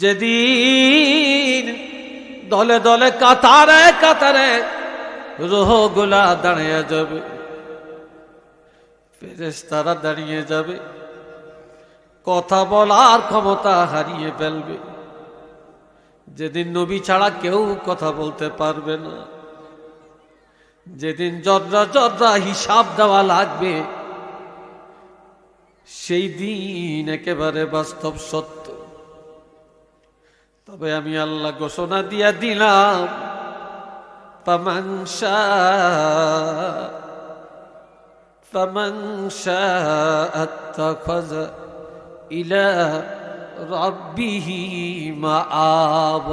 যেদিন দলে দলে কাতারে কাতারে রোহগুলা দাঁড়িয়ে যাবে তারা দাঁড়িয়ে যাবে, কথা বলার ক্ষমতা হারিয়ে ফেলবে। যেদিন নবী ছাড়া কেউ কথা বলতে পারবে না। যেদিন জর্রা জর্রা হিসাব দেওয়া লাগবে সেই দিন একেবারে বাস্তব সত্য। তবে আমি আল্লাহ ঘোষণা দিয়া দিলাম তামাংসা পামাংসা ইলা রব্বিহি আব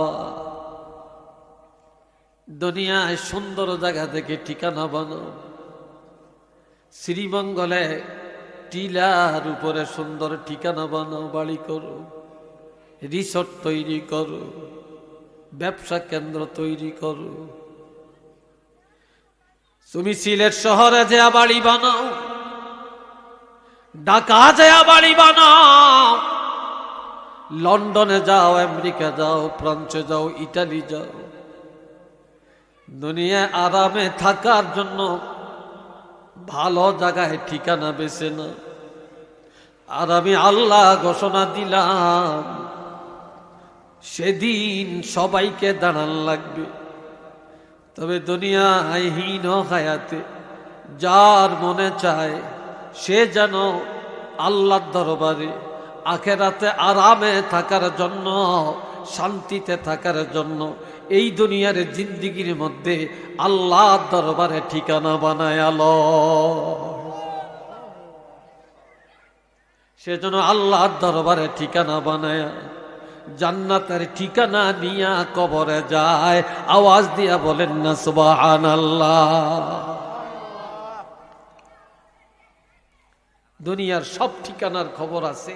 দুনিয়ায় সুন্দর জায়গা থেকে ঠিকানা বানো শ্রীমঙ্গলে টিলার উপরে সুন্দর ঠিকানা বানাও, বাড়ি করো রিসোর্ট তৈরি করো, ব্যবসা কেন্দ্র তৈরি করো। তুমি সিলেট শহরে যে বাড়ি বানাও, ঢাকা যে বাড়ি বানাও, লন্ডনে যাও, আমেরিকা যাও, ফ্রান্সে যাও, ইটালি যাও। দুনিয়ায় আরামে থাকার জন্য ভালো জায়গায় ঠিকানা বেছে না আর আমি আল্লাহ ঘোষণা দিলাম, সেদিন সবাইকে দাঁড়ান লাগবে। তবে দুনিয়ায় হীন হায়াতে যার মনে চায়, সে যেন আল্লাহর দরবারে আখেরাতে আরামে থাকার জন্য শান্তিতে থাকার জন্য এই দুনিয়ার জিন্দিগির মধ্যে আল্লাহর দরবারে ঠিকানা বানায় আলো। সেজন্য আল্লাহর দরবারে ঠিকানা বানায়। জান্নাতের ঠিকানা নিয়া কবরে যায়। আওয়াজ দিয়া বলেন না সুবাহান আল্লাহ দুনিয়ার সব ঠিকানার খবর আছে।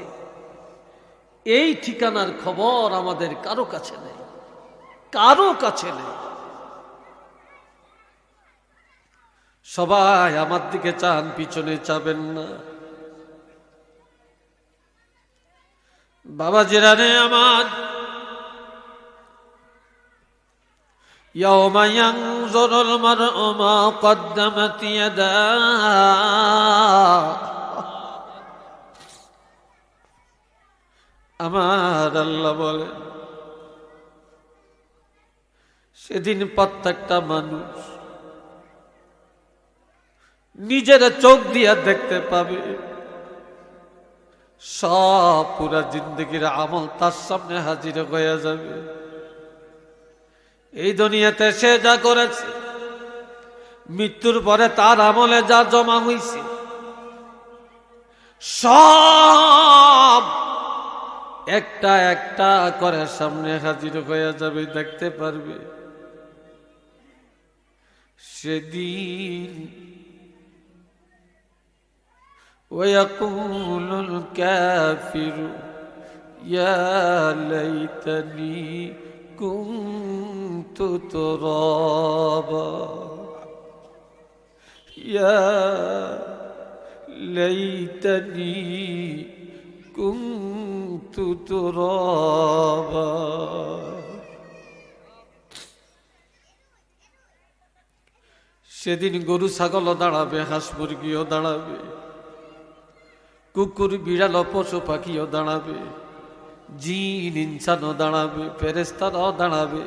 এই ঠিকানার খবর আমাদের কারো কাছে নেই কারো কাছে নেই সবাই আমার দিকে চান পিছনে চাবেন না বাবা জিরানে আমার يوم ينظر المرء ما قدمت يداه আমার আল্লাহ বলে, সেদিন প্রত্যেকটা মানুষ নিজের চোখ দিয়া দেখতে পাবে, সব পুরা জিন্দগির আমল তার সামনে হাজির হয়ে যাবে। এই দুনিয়াতে সে যা করেছে, মৃত্যুর পরে তার আমলে যা জমা হয়েছে সব একটা একটা করে সামনে হাজির হয়ে যাবে দেখতে পারবে সেদিন ويقول الكافر يا ليتني كنت ترابا يا ليتني كنت ترابا সেদিন গরু ছাগলও দাঁড়াবে হাঁস মুরগিও দাঁড়াবে কুকুর বিড়াল পশু পাখিও দাঁড়াবে জিন ইনসানও দাঁড়াবে ফেরেস্তারাও দাঁড়াবে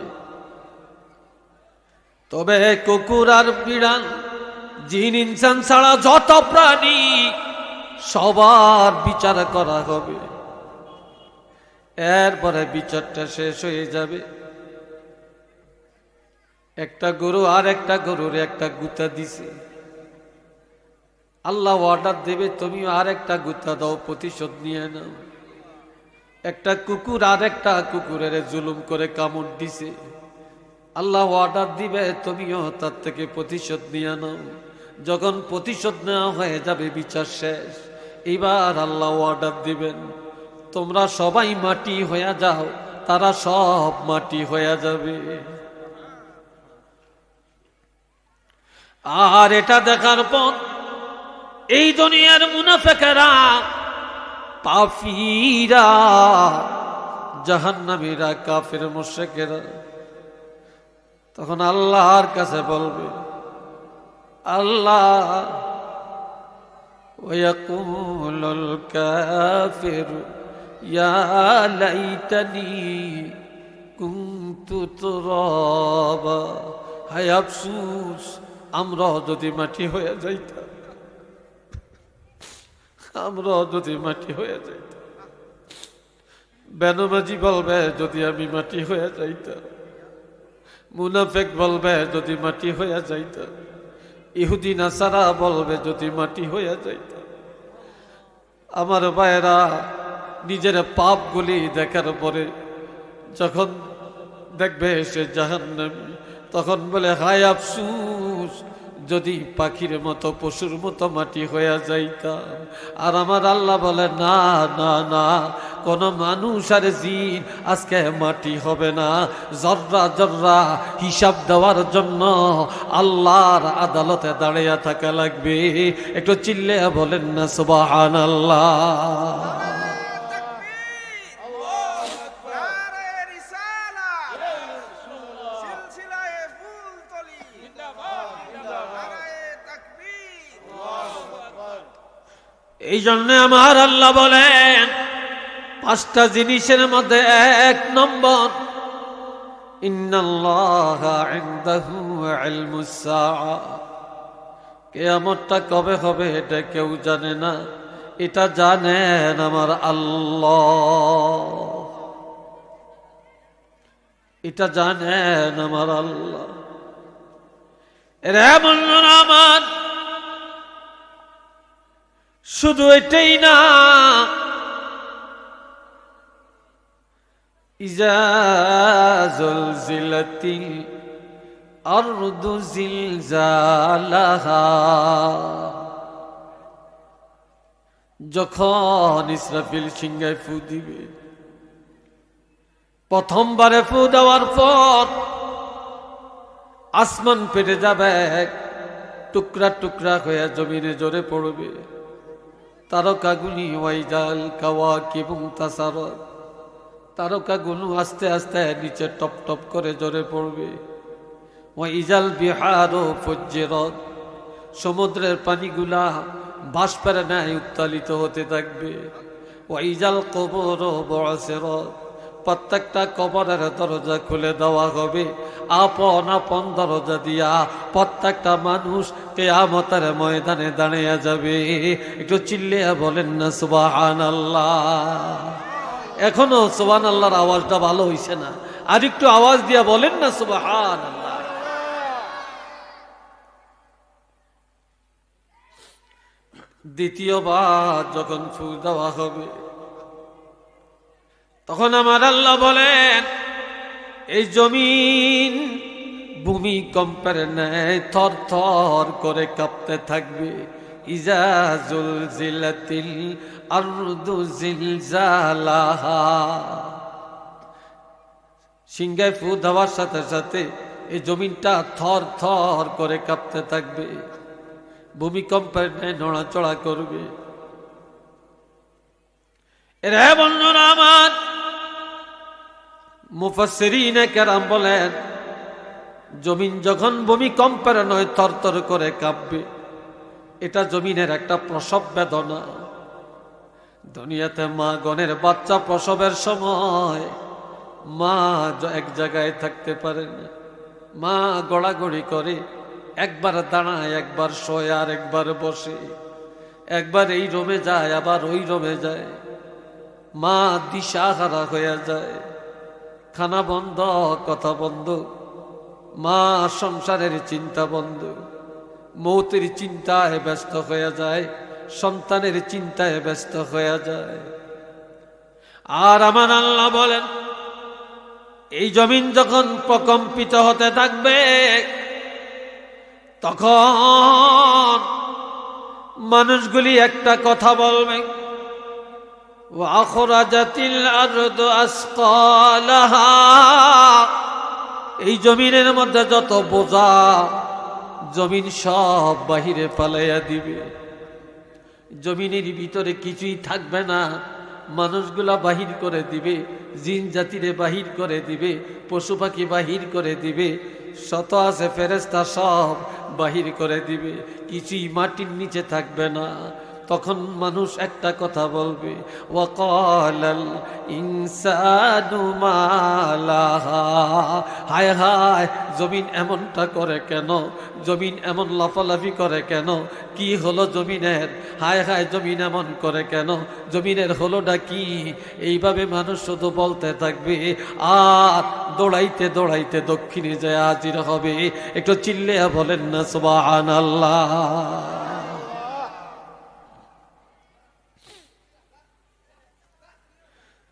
তবে কুকুর আর বিড়াল জিন ইনসান ছাড়া যত প্রাণী সবার বিচার করা হবে। এরপরে বিচারটা শেষ হয়ে যাবে। একটা গরু আর একটা গরুর একটা গুতা দিছে। আল্লাহ অর্ডার দেবে, তুমিও আর একটা গুতা দাও, প্রতিশোধ নিয়ে নাও। একটা কুকুর আর একটা কুকুরের জুলুম করে কামড় দিছে। আল্লাহ অর্ডার দিবে, তুমিও তার থেকে প্রতিশোধ নিয়ে নাও। যখন প্রতিশোধ নেওয়া হয়ে যাবে, বিচার শেষ। এবার আল্লাহ অর্ডার দিবেন। তোমরা সবাই মাটি হয়ে যাও, তারা সব মাটি হয়ে যাবে। আর এটা দেখার পর এই দুনিয়ার মুনাফেকেরা পাফিরা জাহান্নামীরা, কাফের মোশেকেরা তখন আল্লাহর কাছে বলবে, আল্লাহ ويقول الكافر يا ليتني كنت ترابا হায় আফসুস আমরা যদি মাটি হয়ে যাইতাম আমরা যদি মাটি হয়ে যাইতাম বেনমাজি বলবে যদি আমি মাটি হয়ে যাইতাম মুনাফেক বলবে যদি মাটি হয়ে যাইতাম ইহুদি নাসারা বলবে যদি মাটি হয়ে যাইতাম আমার ভাইয়েরা নিজের পাপগুলি দেখার পরে যখন দেখবে সে জাহান্নামী তখন বলে হায় আফসুস যদি পাখির মতো, পশুর মতো মাটি হয়ে যাইতাম। আর আমার আল্লাহ বলে, না না না, কোন মানুষ আর জিন আজকে মাটি হবে না। জর্রা জর্রা হিসাব দেওয়ার জন্য আল্লাহর আদালতে দাঁড়িয়ে থাকা লাগবে। একটু চিল্লে বলেন না সুবাহান আল্লাহ এই জন্য আমার আল্লাহ বলেন, পাঁচটা জিনিসের মধ্যে এক নম্বর কেয়ামতটা কবে হবে এটা কেউ জানে না। এটা জানেন আমার আল্লাহ। এটা জানেন আমার আল্লাহ। রে বলল আমার শুধু এটাই না। ইজাজল জিলতিল আরদু জিলজালাহা। যখন ইসরাফিল সিংহায় ফু দিবে, প্রথমবারে ফু দেওয়ার পর আসমান পেটে যাবে, টুকরা টুকরা হয়ে জমিনে জোরে পড়বে। তারকাগুলি ওয়াইজাল কাওয়াক এবং তাসারত তারকাগুলো আস্তে আস্তে নিচে টপ টপ করে জোরে পড়বে। ওয়াইজাল ও ফজ্জেরত। সমুদ্রের পানিগুলা বাষ্পের ন্যায় উত্তালিত হতে থাকবে। ওয়াইজাল কবর ও বড়সেরত প্রত্যেকটা কবরের দরজা খুলে দেওয়া হবে। আপন আপন দরজা দিয়া প্রত্যেকটা মানুষ কেয়ামতের ময়দানে দাঁড়িয়ে যাবে। একটু চিল্লিয়া বলেন না সুবাহান আল্লাহ এখনও সুবান আল্লাহর আওয়াজটা ভালো হইছে না। আর একটু আওয়াজ দিয়া বলেন না সুবাহান আল্লাহ দ্বিতীয়বার যখন ফুল দেওয়া হবে তখন আমার আল্লাহ বলেন, এই জমিন ভূমিকম্পের ন্যায় থর থর করে কাঁপতে থাকবে। ইজাজুল জিলাতিল আরদু জিলজালাহা। সিংহায় ফু দেওয়ার সাথে সাথে এই জমিনটা থর থর করে কাঁপতে থাকবে। ভূমিকম্পের ন্যায় নড়াচড়া করবে। রে বন্ধুরা আমার মুফাসসিরিনে কেরাম বলেন, জমিন যখন ভূমিকম্পের নয় তরতর করে কাঁপবে। এটা জমিনের একটা প্রসব বেদনা। দুনিয়াতে মা গণের বাচ্চা প্রসবের সময় মা এক জায়গায় থাকতে পারে না। মা গড়াগড়ি করে, একবার দাঁড়ায়, একবার শোয়, আর একবার বসে। একবার এই রোমে যায়, আবার ওই রোমে যায়। মা দিশাহারা হয়ে যায়। খানা বন্ধ, কথা বন্ধ। মা সংসারের চিন্তা বন্ধ। মৌতের চিন্তায় ব্যস্ত হয়ে যায়, সন্তানের চিন্তায় ব্যস্ত হয়ে যায়। আর আমার আল্লাহ বলেন, এই জমিন যখন প্রকম্পিত হতে থাকবে, তখন মানুষগুলি একটা কথা বলবে। এই জমিনের মধ্যে যত বোঝা, জমিন সব বাহিরে পালাইয়া দিবে। জমিনের ভিতরে কিছুই থাকবে না। মানুষগুলা বাহির করে দিবে, জিন জাতিরে বাহির করে দিবে, পশু পাখি বাহির করে দিবে, শত আছে ফেরেস্তা সব বাহির করে দিবে। কিছুই মাটির নিচে থাকবে না। তখন মানুষ একটা কথা বলবে, ওয়াকালাল ইনসানু হায় হায়, জমিন এমনটা করে কেন? জমিন এমন লাফালাফি করে কেন? কি হলো জমিনের? হায় হায়, জমিন এমন করে কেন? জমিনের হলোটা কি? এইভাবে মানুষ শুধু বলতে থাকবে, আর দৌড়াইতে দৌড়াইতে দক্ষিণে যায়, হাজির হবে। একটু চিল্লে বলেন না, সুবহানাল্লাহ।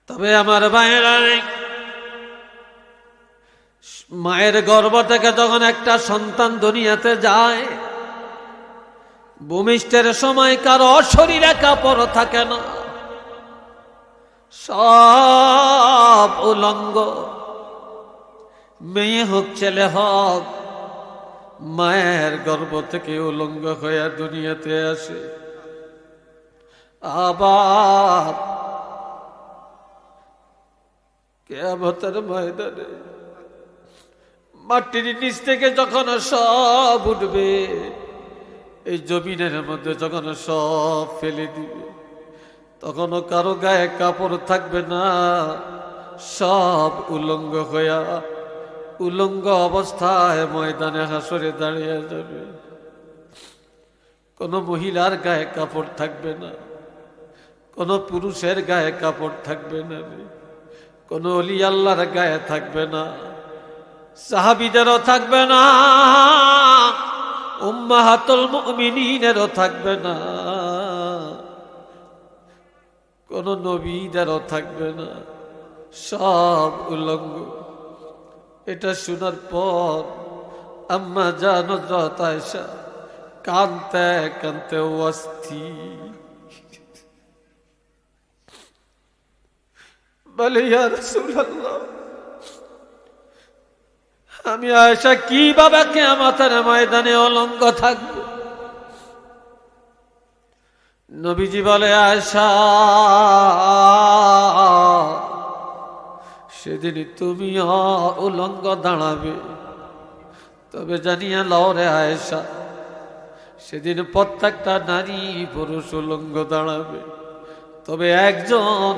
তবে আমার ভাইয়েরা মায়ের গর্ভ থেকে যখন একটা সন্তান দুনিয়াতে যায়, ভূমিষ্ঠের সময় কারও শরীরে কাপড় থাকে না, সব উলঙ্গ। মেয়ে হোক, ছেলে হোক, মায়ের গর্ভ থেকে উলঙ্গ হয়ে দুনিয়াতে আসে। আবার কেয়ামতের ময়দানে মাটির নিচ থেকে যখন সব উঠবে, এই জমিনের মধ্যে যখন সব ফেলে দিবে, তখনও কারও গায়ে কাপড় থাকবে না। সব উলঙ্গ হইয়া উলঙ্গ অবস্থায় ময়দানে হাসরে দাঁড়িয়ে যাবে। কোনো মহিলার গায়ে কাপড় থাকবে না, কোনো পুরুষের গায়ে কাপড় থাকবে না। রে কোন অলি আল্লাহর গায়ে থাকবে না, সাহাবিদেরও থাকবে না, উম্মাহাতুল মুমিনিনেরও থাকবে না, কোন নবীদেরও থাকবে না, সব উলঙ্গ। এটা শোনার পর আম্মা জানো যতায়সা কানতে কানতে অস্থির। বলে আমি আয়েশা কীভাবে কিয়ামতের ময়দানে অলঙ্গ থাকব? নবীজি বলে, আয়েশা, সেদিন তুমি উলঙ্গ দাঁড়াবে। তবে জানিয়া লও রে আয়েশা, সেদিন প্রত্যেকটা নারী পুরুষ উলঙ্গ দাঁড়াবে। তবে একজন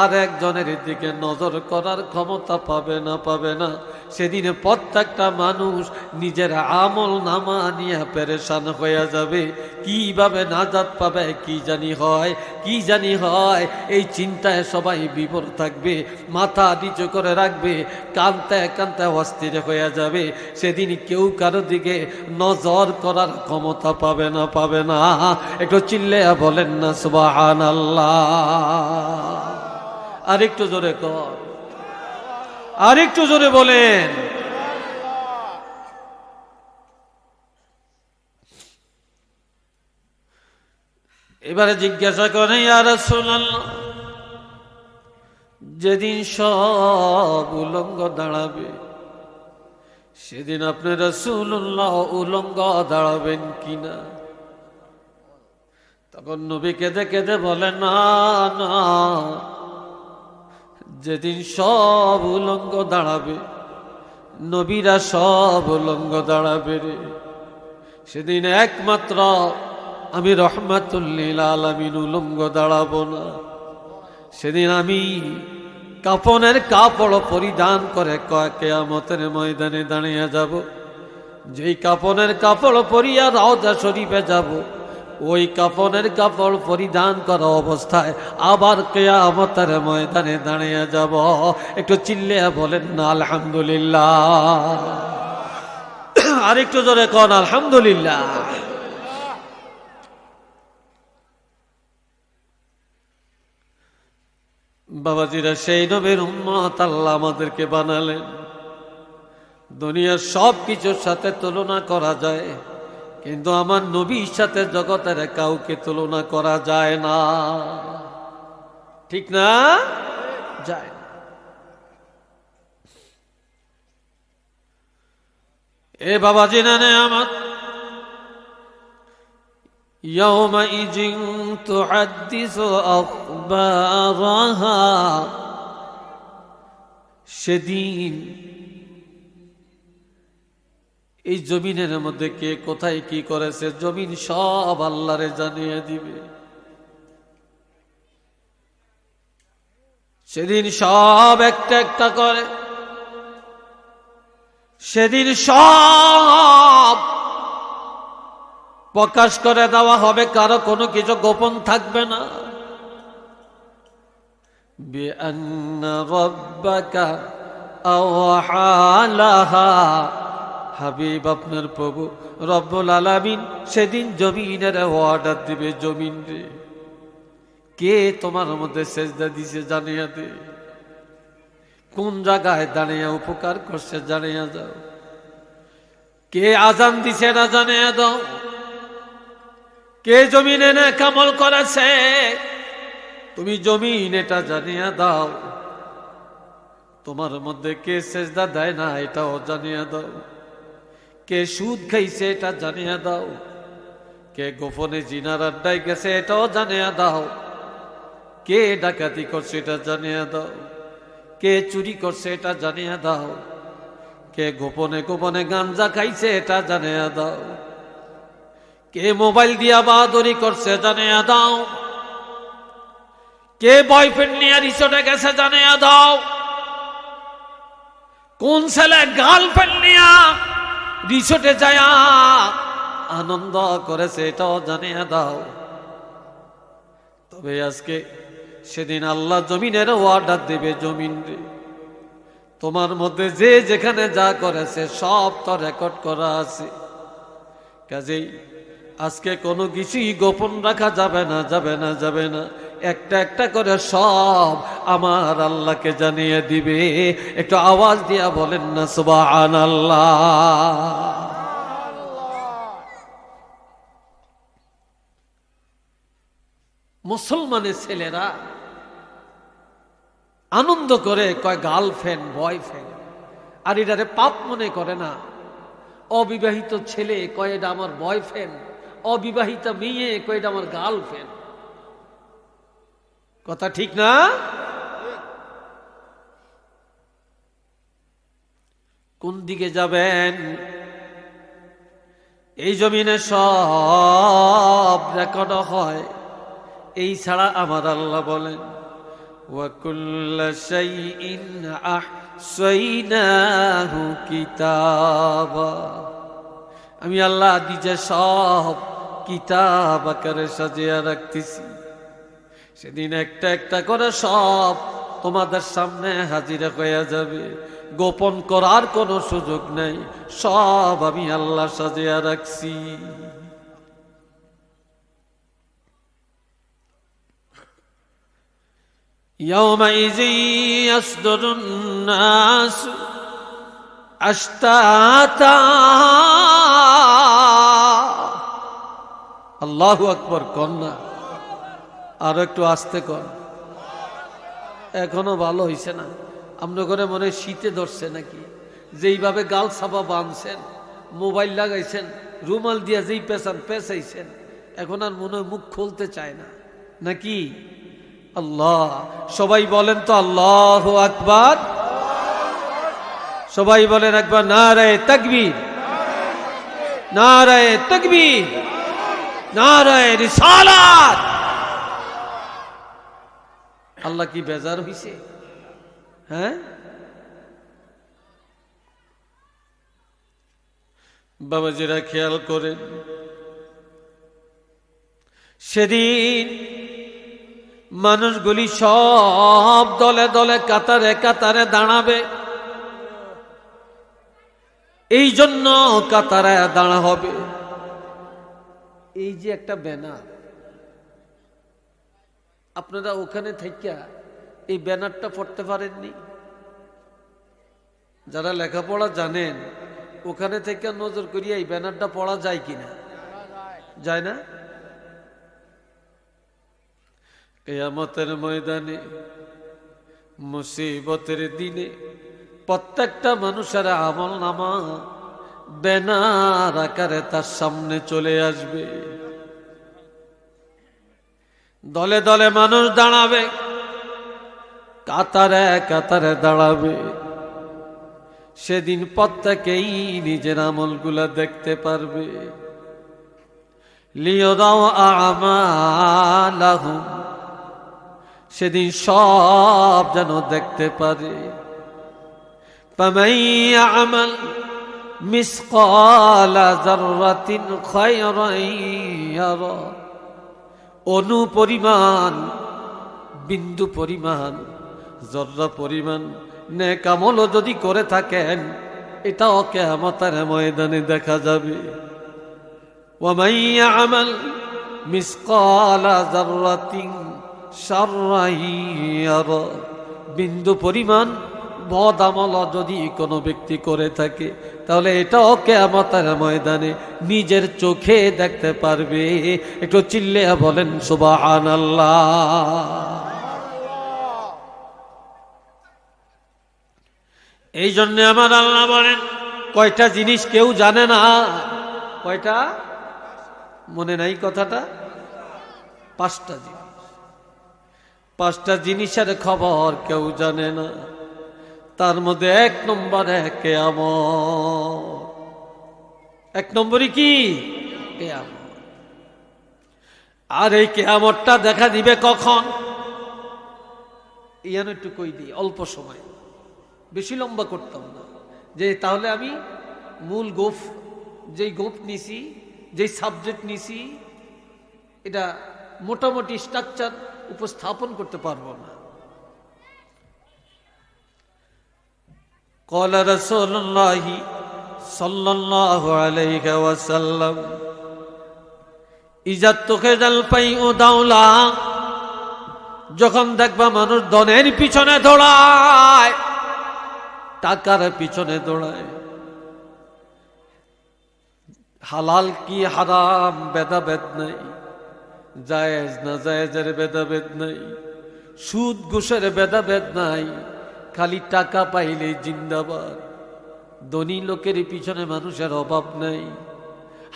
আর একজনের দিকে নজর করার ক্ষমতা পাবে না পাবে না। সেদিনে প্রত্যেকটা মানুষ নিজের আমল নামা নিয়ে পেরেশান হয়ে যাবে। কীভাবে নাজাত পাবে, কি জানি হয়, কি জানি হয়, এই চিন্তায় সবাই বিপর থাকবে, মাথা নিচু করে রাখবে, কানতে কানতে অস্থির হয়ে যাবে। সেদিন কেউ কারও দিকে নজর করার ক্ষমতা পাবে না পাবে না। একটু চিল্লে বলেন না সুবাহান আল্লাহ আর একটু জোরে কর। আর একটু জোরে বলেন। এবারে জিজ্ঞাসা করেন আর যেদিন সব উলঙ্গ দাঁড়াবে, সেদিন আপনি রসুল্লাহ উলঙ্গ দাঁড়াবেন কিনা? তখন নবী কেঁদে কেঁদে বলে না না যেদিন সব উলঙ্গ দাঁড়াবে, নবীরা সব উলঙ্গ দাঁড়াবে রে। সেদিন একমাত্র আমি রহমাতুল্লিল আলমিন উলঙ্গ দাঁড়াবো না। সেদিন আমি কাপনের কাপড় পরিধান করে কেয়ামতের ময়দানে দাঁড়িয়ে যাব। যেই কাপনের কাপড় পরিয়া রাওজা শরীফে যাব ওই কাপনের কাপড় পরিধান করা অবস্থায় আবার কেয়ামতের ময়দানে দাঁড়িয়ে যাব। একটু চিল্লে বলেন, না, আলহামদুলিল্লাহ। আর একটু জোরে কন, আলহামদুলিল্লাহ। বাবাজিরা, সেই নবীর উম্মত আল্লাহ আমাদেরকে বানালেন। দুনিয়ার সব কিছুর সাথে তুলনা করা যায়। কিন্তু আমার নবীর সাথে জগতের কাউকে তুলনা করা যায় না ঠিক না যায় না এ বাবাজি না নে আমার يومئذ تحدث أخبارها সেদিন এই জমিনের মধ্যে কে কোথায় কি করেছে জমিন সব আল্লাহরে জানিয়ে দিবে সেদিন সব একটা একটা করে সেদিন সব প্রকাশ করে দেওয়া হবে কারো কোনো কিছু গোপন থাকবে না بأن ربك أوحى لها হাবিব আপনার প্রভু, রব্বুল আলামিন সেদিন জমিনের অর্ডার দিবে জমিন রে। কে তোমার মধ্যে সেজদা দিছে জানিয়া দে। কোন জায়গায় দাঁড়িয়ে উপকার করছে জানিয়া যাও কে আজান দিছে না জানিয়া দাও। কে জমিনে না কামল করেছে। তুমি জমিন এটা জানিয়া দাও। তোমার মধ্যে কে সেজদা দেয় না এটাও জানিয়া দাও। কে সুদ খাইছে এটা জানিয়া দাও। কে গোপনে জিনার আড্ডায় গেছে এটাও জানিয়া দাও। কে ডাকাতি করছে এটা জানিয়া দাও। কে চুরি করছে এটা জানিয়া দাও। কে গোপনে গোপনে গাঞ্জা খাইছে এটা জানিয়া দাও। কে মোবাইল দিয়া বাহাদুরি করছে জানিয়া দাও। কে বয়ফ্রেন্ড নিয়ে রিসোর্টে গেছে জানিয়া দাও। কোন ছেলে গার্লফ্রেন্ড নিয়া রিসোর্টে যায় আনন্দ করেছে, এটাও জানিয়ে দাও। তবে আজকে সেদিন আল্লাহ জমিনের অর্ডার দেবে জমিন তোমার মধ্যে যে যেখানে যা করেছে, সব তো রেকর্ড করা আছে। কাজেই আজকে কোনো কিছুই গোপন রাখা যাবে না যাবে না যাবে না। একটা একটা করে সব আমার আল্লাহকে জানিয়ে দিবে। একটু আওয়াজ দিয়া বলেন না সুবাহ আল্লাহ মুসলমানের ছেলেরা আনন্দ করে কয় গার্লফ্রেন্ড, বয়ফ্রেন্ড। আর এটারে পাপ মনে করে না। অবিবাহিত ছেলে কয় এটা আমার বয়ফ্রেন্ড, অবিবাহিত মেয়ে কয় এটা আমার গার্লফ্রেন্ড। কথা ঠিক না কোন দিকে যাবেন এই জমিনে সব রেকর্ড হয় এই ছাড়া আমার আল্লাহ বলেন وكل شيء أحصيناه كتابا আমি আল্লাহ নিজে সব কিতাব আকারে সাজিয়া রাখতেছি সেদিন একটা একটা করে সব তোমাদের সামনে হাজিরা হয়ে যাবে গোপন করার কোনো সুযোগ নেই সব আমি আল্লাহ সাজিয়া রাখছি يومئذ يصدر الناس أشتاتا আল্লাহু আকবর কর না আর একটু আসতে কর। এখনও ভালো হইছে না। আপনার ঘরে মনে শীতে ধরছে নাকি? যেইভাবে গাল ছাপা বাঁধছেন, মোবাইল লাগাইছেন, রুমাল দিয়া যেই পেছান পেঁচাইছেন, এখন আর মনে মুখ খুলতে চায় না। নাকি? আল্লাহ, সবাই বলেন তো আল্লাহ আকবার। সবাই বলেন একবার না নারায় তকবীর। নারায় তকবীর। নারায় রিসালাত। আল্লাহ কি বেজার হইছে? হ্যাঁ? বাবা বাবাজিরা খেয়াল করেন। সেদিন মানুষগুলি সব দলে দলে কাতারে কাতারে দাঁড়াবে। এই জন্য কাতারে দাঁড়া হবে। এই যে একটা ব্যানার। আপনারা ওখানে থেকে এই ব্যানারটা পড়তে পারেননি? যারা লেখাপড়া জানেন, ওখানে থেকে নজর করিয়া এই ব্যানারটা পড়া যায় কিনা? যায় না? কেয়ামতের ময়দানে, মুসিবতের দিনে প্রত্যেকটা মানুষের আমল নামা ব্যানার আকারে তার সামনে চলে আসবে। দলে দলে মানুষ দাঁড়াবে। কাতারে কাতারে দাঁড়াবে। সেদিন প্রত্যেকেই নিজের আমলগুলো দেখতে পারবে। লিও দাও আমালাহুম। সেদিন সব যেন দেখতে পারে। আমল মিস কলা জাররাতিন খয় রয় অনুপরিমাণ, বিন্দু পরিমাণ, জর্র পরিমাণ নে আমলও যদি করে থাকেন এটা ওকে আমার ময়দানে দেখা যাবে। বিন্দু পরিমাণ বদ আমল যদি কোনো ব্যক্তি করে থাকে, তাহলে এটাও কেয়ামতের ময়দানে নিজের চোখে দেখতে পারবে। একটু চিল্লে বলেন সুবাহান এই জন্যে আমার আল্লাহ বলেন, কয়টা জিনিস কেউ জানে না। কয়টা? মনে নাই কথাটা? পাঁচটা জিনিস। পাঁচটা জিনিসের খবর কেউ জানে না। তার মধ্যে এক নম্বরে কেয়ামত এক নম্বরই কি? আর এই কেয়ামতটা দেখা দিবে কখন? ইয়ান একটু কই দিই, অল্প সময়। বেশি লম্বা করতাম না। যে তাহলে আমি মূল গোফ, যেই গোফ নিছি, যেই সাবজেক্ট নিছি, এটা মোটামুটি স্ট্রাকচার উপস্থাপন করতে পারব না। قال رسول الله صلى الله عليه وسلم إذا اتخذ الفيء دولة যখন দেখবা মানুষ ধনের পিছনে দৌড়ায় টাকার পিছনে দৌড়ায় হালাল কি হারাম ভেদাভেদ নাই জায়েজ না জায়েজের ভেদাভেদ নাই সুদ ঘুষের ভেদাভেদ নাই খালি টাকা পাইলে জিন্দাবাদ। ধনী লোকের পিছনে মানুষের অভাব নাই।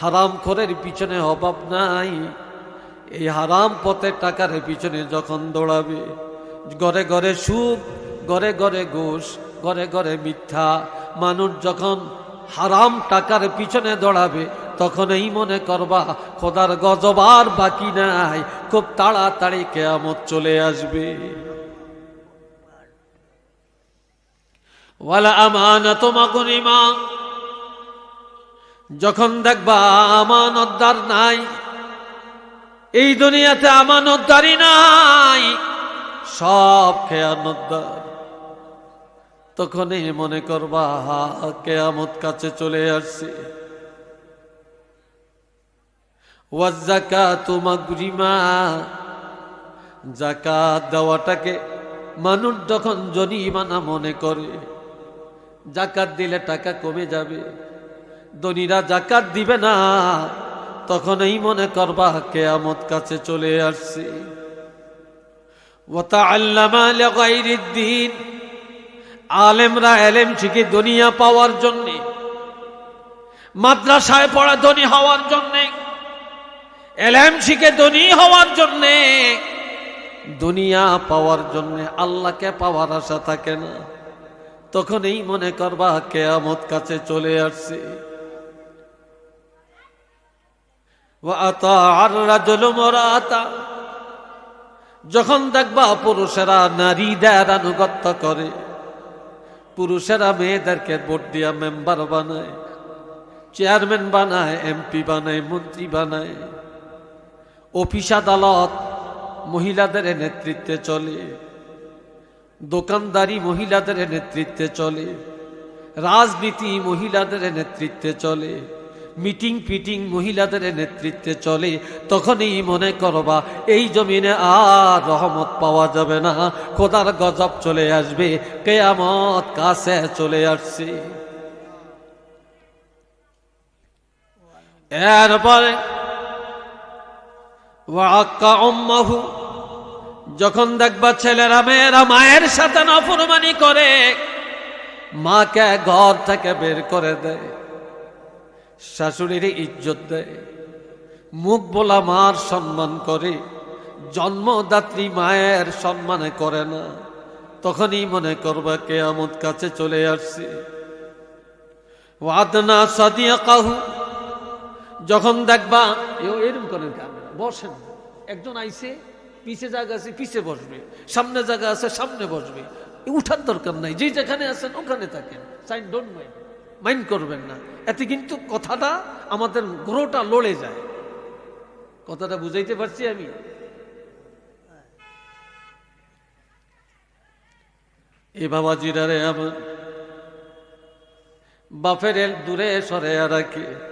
হারাম খরের পিছনে অভাব নাই। এই হারাম পথে টাকার পিছনে যখন দৌড়াবে, ঘরে ঘরে সুখ, ঘরে ঘরে ঘুষ, ঘরে ঘরে মিথ্যা, মানুষ যখন হারাম টাকার পিছনে দৌড়াবে, তখন এই মনে করবা, খোদার গজবার বাকি নাই। খুব তাড়াতাড়ি কেয়ামত চলে আসবে। ওয়ালা আমানত মাগুনিমা। যখন দেখবা আমানতদার নাই, এই দুনিয়াতে আমানতদারি নাই, সব খেয়ানতদার তখনই মনে করবা কেয়ামত কাছে চলে আসছে। ওয়াজাকাতু মাগরিমা। জাকাত দেওয়াটাকে মানুষ যখন জরিমানা মনে করে জাকাত দিলে টাকা কমে যাবে। ধনীরা জাকাত দিবে না তখন এই মনে করবা, কেয়ামত কাছে চলে আসছে। দিন আলেমরা এলেম শিখে দুনিয়া পাওয়ার জন্যে, মাদ্রাসায় পড়া ধনী হওয়ার জন্যে, এলেম শিখে ধনী হওয়ার জন্যে, দুনিয়া পাওয়ার জন্যে আল্লাহকে পাওয়ার আশা থাকে না। তখন এই মনে করবা, কেয়ামত কাছে চলে আসছে। যখন দেখবা পুরুষেরা নারী নারীদের আনুগত্য করে, পুরুষেরা মেয়েদেরকে ভোট দিয়া মেম্বার বানায়, চেয়ারম্যান বানায়, এমপি বানায়, মন্ত্রী বানায়। অফিস আদালত মহিলাদের নেতৃত্বে চলে। দোকানদারি মহিলাদের নেতৃত্বে চলে, রাজনীতি মহিলাদের নেতৃত্বে চলে, মিটিং ফিটিং মহিলাদের নেতৃত্বে চলে, তখনই মনে করবা, এই জমিনে আর রহমত পাওয়া যাবে না, খোদার গজব চলে আসবে, কেয়ামত কাছে চলে আসছে। এরপরে যখন দেখবা ছেলেরা, মেয়েরা মায়ের সাথে নফরমানি করে, মাকে ঘর থেকে বের করে দেয়, শাশুড়ির ইজ্জত দেয়, মুখ বলা মার সম্মান করে, জন্মদাত্রী মায়ের সম্মানে করে না। তখনই মনে করবা কে কেয়ামত কাছে চলে আসছে। ওয়াদনা সাদিয়া কাহু যখন দেখবা এরকম করেন বসেন। একজন আইছে পিছে জায়গা আছে, পিছে বসবে। সামনে জায়গা আছে, সামনে বসবে। উঠার দরকার নাই। যে যেখানে আছেন, ওখানে থাকেন। সাইন ডোন্ট মাইন্ড মাইন্ড করবেন না। এতে কিন্তু কথাটা, আমাদের গ্রোটা লড়ে যায়। কথাটা বুঝাইতে পারছি আমি? এ বাবাজিরা রে আমার, বাপের দূরে সরে রাখে।